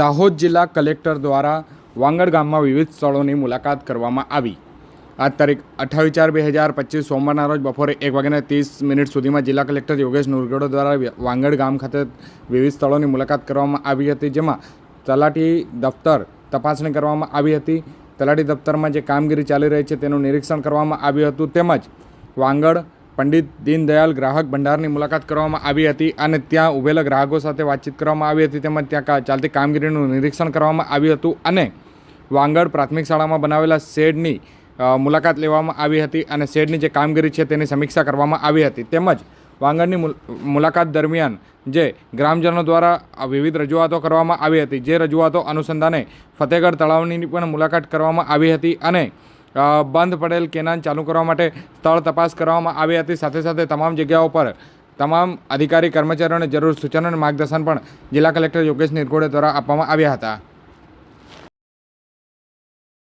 દાહોદ જિલ્લા કલેક્ટર દ્વારા વાંગડ ગામમાં વિવિધ સ્થળોની મુલાકાત કરવામાં આવી. આજ તારીખ અઠ્ઠાવીસ ચાર બે હજાર પચીસ સોમવારના રોજ બપોરે એક વાગ્યાને ત્રીસ મિનિટ સુધીમાં જિલ્લા કલેક્ટર યોગેશ નુરગડો દ્વારા વાંગડ ગામ ખાતે વિવિધ સ્થળોની મુલાકાત કરવામાં આવી હતી, જેમાં તલાટી દફતર તપાસણી કરવામાં આવી હતી. તલાટી દફતરમાં જે કામગીરી ચાલી રહી છે તેનું નિરીક્ષણ કરવામાં આવ્યું હતું. તેમજ વાંગડ પંડિત દીનદયાલ ગ્રાહક ભંડારની મુલાકાત કરવામાં આવી હતી અને ત્યાં ઉભેલા ગ્રાહકો સાથે વાતચીત કરવામાં આવી હતી તેમજ ત્યાં ચાલતી કામગીરીનું નિરીક્ષણ કરવામાં આવ્યું હતું અને વાંગડ પ્રાથમિક શાળામાં બનાવેલા શેડની મુલાકાત લેવામાં આવી હતી અને શેડની જે કામગીરી છે તેની સમીક્ષા કરવામાં આવી હતી. તેમજ વાંગડની મુલ- મુલાકાત દરમિયાન જે ગ્રામજનો દ્વારા વિવિધ રજૂઆતો કરવામાં આવી હતી. જે રજૂઆતો અનુસંધાને ફતેગઢ તળાવની પણ મુલાકાત કરવામાં આવી હતી અને બંધ પડેલ કેનાન ચાલુ કરવા માટે સ્થળ તપાસ કરવામાં આવી હતી. સાથે સાથે તમામ જગ્યાઓ પર તમામ અધિકારી કર્મચારીઓને જરૂર સૂચનો અને માર્ગદર્શન પણ જિલ્લા કલેક્ટર યોગેશ નિરગોડે દ્વારા આપવામાં આવ્યા હતા.